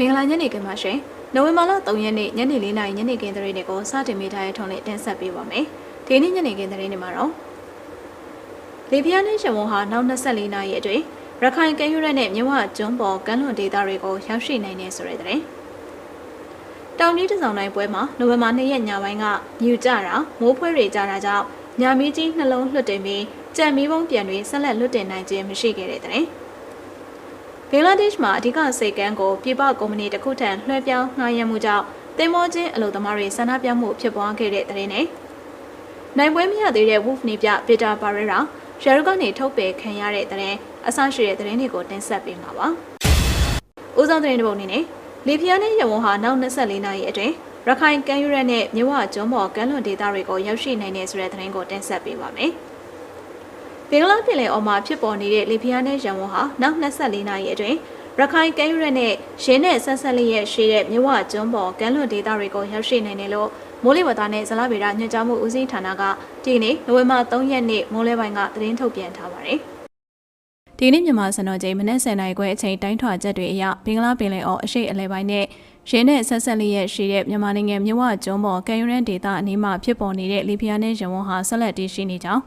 မင်္ဂလာညနေခင်းပါရှင်။နိုဝင်ဘာလ3ရက်နေ့ညနေ4:00နာရီညနေခင်းသတင်းတွေကိုစတင်မိထားတဲ့ထုံးလေးတင်ဆက်ပေးပါမယ်။ဒီနေ့ညနေခင်းသတင်းတွေမှာတော့လေပြင်းနဲ့ရှမုံဟာနောက်24နာရီအတွင်းရခိုင်ကမ်းရိုးတန်းနဲ့မြဝကျွန်းပေါ်ကမ်းလွန်ဒေသတွေကိုရောက်ရှိနိုင်နေဆိုတဲ့သတင်း။တောင်ကြီးတစောင်းတိုင်းပွဲမှာနိုဝင်ဘာ2ရက်ညပိုင်းကမြူကြတာမိုးဖွဲတွေကြတာကြောင့်ညာမီးကြီးနှလုံးလွှတ်တင်ပြီးကြံမီးပုံပြန်တွေဆက်လက်လွှတ်တင်နိုင်ခြင်းမရှိခဲ့တဲ့သတင်း။ ဘင်္ဂလားဒေ့ရှ်မှာအဓိကစိတ်ကမ်းကိုပြည်ပကုမ္ပဏီတစ်ခုထံလွှဲပြောင်းငှားရမ်းမှုကြောင့်တင်မောချင်းအလုပ်သမားတွေဆန္ဒပြမှုဖြစ်ပွားခဲ့တဲ့တဲ့နဲ့နိုင်ပွဲမရသေးတဲ့ Wolf နေပြပီတာပါရဲရာရှာရုကနေထုတ်ပယ်ခံရတဲ့တဲ့အဆရှိတဲ့သတင်းတွေကိုတင်ဆက်ပေးမှာပါ။ဦးဆောင်သတင်းတစ်ပုဒ်အနေနဲ့လီဖီယာနဲ့ရဝွန်ဟာနောက်24နာရီအတွင်းရခိုင်ကမ်းရိုးရနဲ့မြဝကျွန်းပေါ်ကမ်းလွန်ဒေသတွေကိုရောက်ရှိနိုင်တဲ့ဆိုတဲ့သတင်းကိုတင်ဆက်ပေးပါမယ်။ ဘင်္ဂလားပြည်လယ်အော်မှာဖြစ်ပေါ်နေတဲ့လီဘီယာနဲ့ရန်ကုန်ဟာနောက်24နာရီအတွင်းရခိုင်ကမ်းရိုးနဲ့ရင်းနဲ့ဆက်ဆက်လေးရဲ့ရှိတဲ့မြဝကျွန်းပေါ်ကမ်းလွန်ဒေသတွေကိုရောက်ရှိနိုင်တယ်လို့မိုးလေဝသနဲ့ဇလဗေဒညွှန်ကြားမှုဦးစီးဌာနကဒီနေ့နိုဝင်ဘာ3ရက်နေ့မိုးလေပိုင်းကသတင်းထုတ်ပြန်ထားပါတယ်။ဒီနေ့မြန်မာစံတော်ချိန်မနက်10:00နာရီခွဲအချိန်တိုင်းထွာချက်တွေအရဘင်္ဂလားပင်လယ်အော်အရှိအလဲပိုင်းနဲ့ရင်းနဲ့ဆက်ဆက်လေးရဲ့ရှိတဲ့မြန်မာနိုင်ငံမြဝကျွန်းပေါ်ကမ်းရိုးဒေသအနီးမှာဖြစ်ပေါ်နေတဲ့လီဘီယာနဲ့ရန်ကုန်ဟာဆက်လက်တည်ရှိနေကြောင်း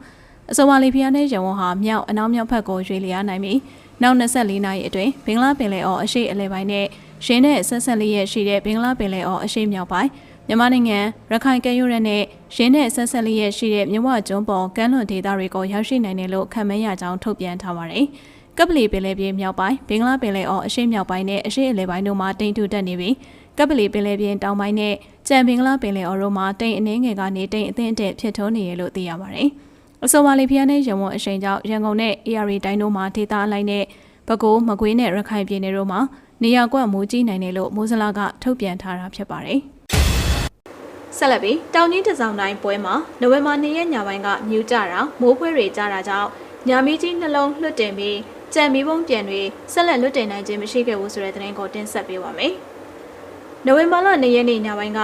အဆိုပါလီဖီယာနဲ့ရဝွန်ဟာမြောက်အနောက်မြောက်ဘက်ကိုရွေလျားနိုင်ပြီးနောက်24နာရီအတွင်းဘင်္ဂလားပင်လယ်အော်အရှေ့အလယ်ပိုင်းနဲ့ရင်းနဲ့ဆက်ဆက်လေးရဲ့ရှိတဲ့ဘင်္ဂလားပင်လယ်အော်အရှေ့မြောက်ပိုင်းမြန်မာနိုင်ငံရခိုင်ကမ်းရိုးတန်းနဲ့ရင်းနဲ့ဆက်ဆက်လေးရဲ့ရှိတဲ့မြဝကျွန်းပေါ်ကမ်းလွန်ဒေသတွေကိုရောက်ရှိနိုင်တယ်လို့ခန့်မှန်းရကြောင်းထုတ်ပြန်ထားပါတယ်။ကပလီပင်လယ်ပြင်မြောက်ပိုင်းဘင်္ဂလားပင်လယ်အော်အရှေ့မြောက်ပိုင်းနဲ့အရှေ့အလယ်ပိုင်းတို့မှာတိမ်ထူတက်နေပြီးကပလီပင်လယ်ပြင်တောင်ပိုင်းနဲ့ကြံဘင်္ဂလားပင်လယ်အော်တို့မှာတိမ်အနှင်းငယ်ကနေတိမ်အသင့်အတင့်ဖြစ်ထွန်းနေရလို့သိရပါတယ်။ အဆိုပါလီဖီယာနဲ့ရန်ကုန်အရှိန်ကြောင့်ရန်ကုန်နဲ့ AR တိုင်းတို့မှာဒေသအလိုက်နဲ့ပဲခူးမကွေးနဲ့ရခိုင်ပြည်နယ်တို့မှာနေရာကွက်မိုးကြီးနိုင်တယ်လို့မိုးစလာကထုတ်ပြန်ထားတာဖြစ်ပါတယ်။ဆက်လက်ပြီးတောင်ကြီးတစောင်းတိုင်းပွဲမှာနိုဝင်ဘာ2ရက်ညပိုင်းကမြူကြတာမိုးဖွဲတွေကြတာကြောင့်ညာမီးကြီးနှလုံးလွှတ်တင်ပြီးကြံမီးပုံပြန်တွေဆက်လက်လွတ်တင်နိုင်ခြင်းမရှိခဲ့ဘူးဆိုတဲ့သတင်းကိုတင်ဆက်ပေးပါမယ်။နိုဝင်ဘာလ2ရက်နေ့ညပိုင်းက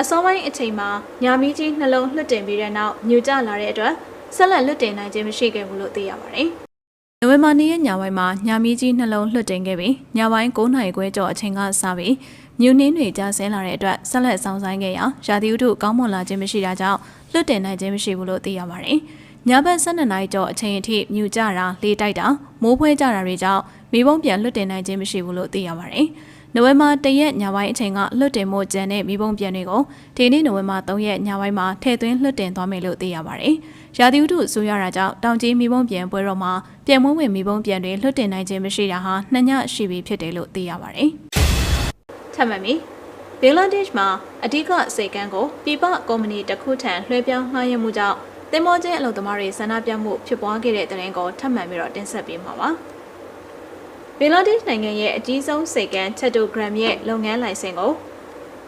အစောပိုင်းအချိန်မှာညာမီးကြီးနှလုံးလွှတ်တင်ပြီးတဲ့နောက်မြူကြလာတဲ့အတွက် ဆက်လက်လွတ်တင်နိုင်ခြင်းမရှိခဲ့ဘူးလို့သိရပါတယ်။နိုဝင်ဘာ2ရက်ညပိုင်းမှာညမီးကြီးနှလုံးလွှတ်တင်ခဲ့ပြီးညပိုင်း9နာရီခွဲကျော်အချိန်ကစပြီးမြူနှင်းတွေကျဆင်းလာတဲ့အတွက်ဆက်လက်ဆောင်ဆိုင်ခဲ့ရာရာသီဥတုကောင်းမွန်လာခြင်းမရှိတာကြောင့်လွတ်တင်နိုင်ခြင်းမရှိဘူးလို့သိရပါတယ်။ညဘက်12နာရီကျော်အချိန်အထိမြူကြတာလေတိုက်တာမိုးဖွဲကြတာတွေကြောင့်မိဘုံပြန်လွတ်တင်နိုင်ခြင်းမရှိဘူးလို့သိရပါတယ်။ နိုဝင်ဘာ၁ရက်ညပိုင်းအချိန်ကလွတ်တင်မှုကြံတဲ့မိဘုံပြန်တွေကိုဒီနေ့နိုဝင်ဘာ3ရက်ညပိုင်းမှာထည့်သွင်းလွတ်တင်သွားမယ်လို့သိရပါတယ်။ရာသီဥတုဆိုရတာကြောင့်တောင်ကြီးမိဘုံပြန်ပွဲတော်မှာပြန်မွေးဝင်မိဘုံပြန်တွေလွတ်တင်နိုင်ခြင်းမရှိတာဟာနှစ်ညရှိပြီဖြစ်တယ်လို့သိရပါတယ်။ထပ်မံပြီးဘင်္ဂလားဒေ့ရှ်မှာအဓိကစိတ်ကမ်းကိုပြည်ပကုမ္ပဏီတစ်ခုထံလွှဲပြောင်းငှားရမ်းမှုကြောင့်တင်မောချင်းအလုပ်သမားတွေဆန္ဒပြမှုဖြစ်ပွားခဲ့တဲ့တဲ့ရင်ကိုထပ်မံပြီးတော့တင်ဆက်ပေးမှာပါ။ ဘင်္ဂလားဒေ့ရှ်နိုင်ငံရဲ့အကြီးဆုံးစိတ်ကမ်းချက်တိုဂရမ်ရဲ့လုပ်ငန်းလိုင်စင်ကို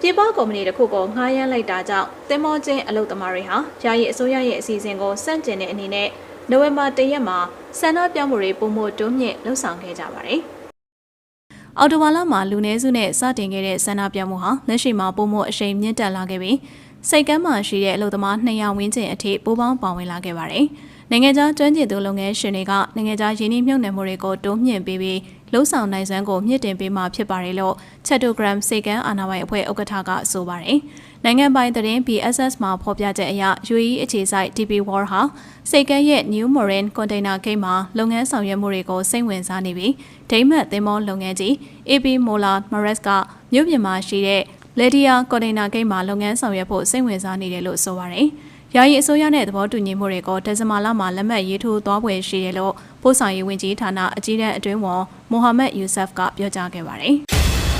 ပြည်ပကုမ္ပဏီတစ်ခုကိုငှားရမ်းလိုက်တာကြောင့်သင်္ဘောချင်းအလုပ်သမားတွေဟာယာယီအစိုးရရဲ့အစီအစဉ်ကိုစန့်ကျင်တဲ့အနေနဲ့နိုဝင်ဘာ၁ရက်မှာဆန္ဒပြမှုတွေပုံမတွန်းမြင့်လှုပ်ဆောင်ခဲ့ကြပါတယ်။အော်တိုဝါလာမှာလူနည်းစုနဲ့စတင်ခဲ့တဲ့ဆန္ဒပြမှုဟာလက်ရှိမှာပုံမအရှိန်မြင့်တက်လာခဲ့ပြီးစိတ်ကမ်းမှာရှိတဲ့အလုပ်သမား200ဝန်းကျင်အထိပိုးပေါင်းပါဝင်လာခဲ့ပါတယ်။ နိုင်ငံခြားကျွမ်းကျင်သူလုပ်ငန်းရှင်တွေကနိုင်ငံခြားရင်းနှီးမြှုပ်နှံမှုတွေကိုတိုးမြှင့်ပေးပြီးလှုပ်ဆောင်နိုင်စွမ်းကိုမြင့်တင်ပေးမှာဖြစ်ပါတယ်လို့ Chattogram စေကန်းအာဏာပိုင်အဖွဲ့ဥက္ကဋ္ဌကဆိုပါတယ်။နိုင်ငံပိုင်သတင်း BSS မှာဖော်ပြချက်အရ UAE အခြေစိုက် DP World ဟာစေကန်းရဲ့ New Marine Container Gate မှာလုပ်ငန်းဆောင်ရွက်မှုတွေကိုစိတ်ဝင်စားနေပြီးဒိမတ်သင်္ဘောလုပ်ငန်းကြီး AP Mola Mares ကမြို့ပြင်မှာရှိတဲ့ Ledia Container Gate မှာလုပ်ငန်းဆောင်ရွက်ဖို့စိတ်ဝင်စားနေတယ်လို့ဆိုပါတယ်။ ယာယီအစိုးရနဲ့သဘောတူညီမှုတွေကိုဒဇမာလာမှာလက်မှတ်ရေးထိုးသွားပွဲရှိတယ်လို့ပို့ဆောင်ရေးဝန်ကြီးဌာနအကြီးတန်းအတွင်းဝန်မိုဟာမက်ယူဆဖ်ကပြောကြားခဲ့ပါတယ်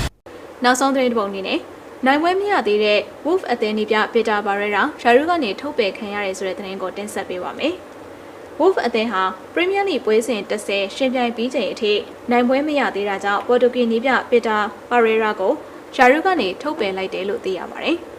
။နောက်ဆုံးသတင်းတစ်ပုဒ်အနေနဲ့နိုင်ပွဲမရသေးတဲ့ Wolf အသင်းဒီပြပီတာဘာရဲရာရှာရုကနေထုတ်ပယ်ခံရတယ်ဆိုတဲ့သတင်းကိုတင်ဆက်ပေးပါမယ်။ Wolf အသင်းဟာ Premier League ပွဲစဉ်30ရှင်ပြိုင်ပြီးချိန်အထိနိုင်ပွဲမရသေးတာကြောင့်ပေါ်တူဂီနီးပြပီတာဘာရဲရာကိုရှာရုကနေထုတ်ပယ်လိုက်တယ်လို့သိရပါတယ်။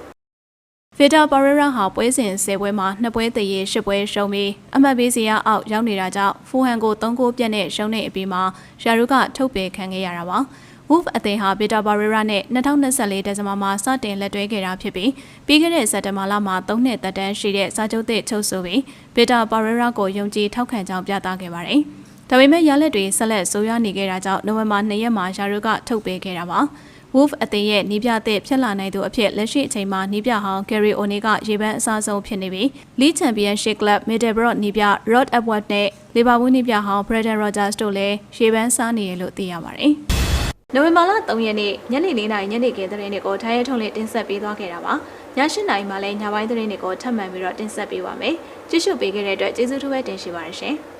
ဗီတာပါရရာဟာပွဲစဉ်၁၀ပွဲမှာနှစ်ပွဲတည်ရ၈ပွဲရှုံးပြီးအမှတ်ပေးစရာအောက်ရောက်နေတာကြောင့်ဖူဟန်ကို၃ဂိုးပြတ်နဲ့ရှုံးနေအပြီးမှာရာရုကထုတ်ပယ်ခံခဲ့ရတာပါ။ Wolf အသင်းဟာဗီတာပါရရာနဲ့2024ဒဇင်ဘာမှာစတင်လက်တွဲခဲ့တာဖြစ်ပြီးပြီးခဲ့တဲ့စက်တင်ဘာလမှာ၃နှစ်သက်တမ်းရှိတဲ့စာချုပ်သစ်ချုပ်ဆိုပြီးဗီတာပါရရာကိုယုံကြည်ထောက်ခံကြောင်းပြသခဲ့ပါတယ်။ဒါပေမဲ့ရလက်တွေဆက်လက်ဆိုးရွားနေခဲ့တာကြောင့်နိုဝင်ဘာ2ရက်မှာယာရုကထုတ်ပေးခဲ့တာပါ။ Wolf အသင်းရဲ့နီးပြအသစ်ဖြစ်လာနိုင်သူအဖြစ်လက်ရှိအချိန်မှာနီးပြဟောင်း Gary O'Neill ကရေပန်းအစားဆုံးဖြစ်နေပြီး League Championship Club Middlesbrough နီးပြ Rod Edward နဲ့ Liverpool နီးပြဟောင်း Brendan Rodgers တို့လည်းရေပန်းစားနေရလို့သိရပါတယ်။နိုဝင်ဘာလ3ရက်နေ့ညနေ4နာရီညနေခင်းသတင်းတွေကိုထိုင်းရဲထုံးလေးတင်ဆက်ပေးသွားခဲ့တာပါ။ည7နာရီမှလည်းညပိုင်းသတင်းတွေကိုထပ်မံပြီးတော့တင်ဆက်ပေးပါမယ်။ကြည့်ရှုပေးခဲ့တဲ့အတွက်ကျေးဇူးထူးပဲတင်ရှိပါတယ်ရှင်။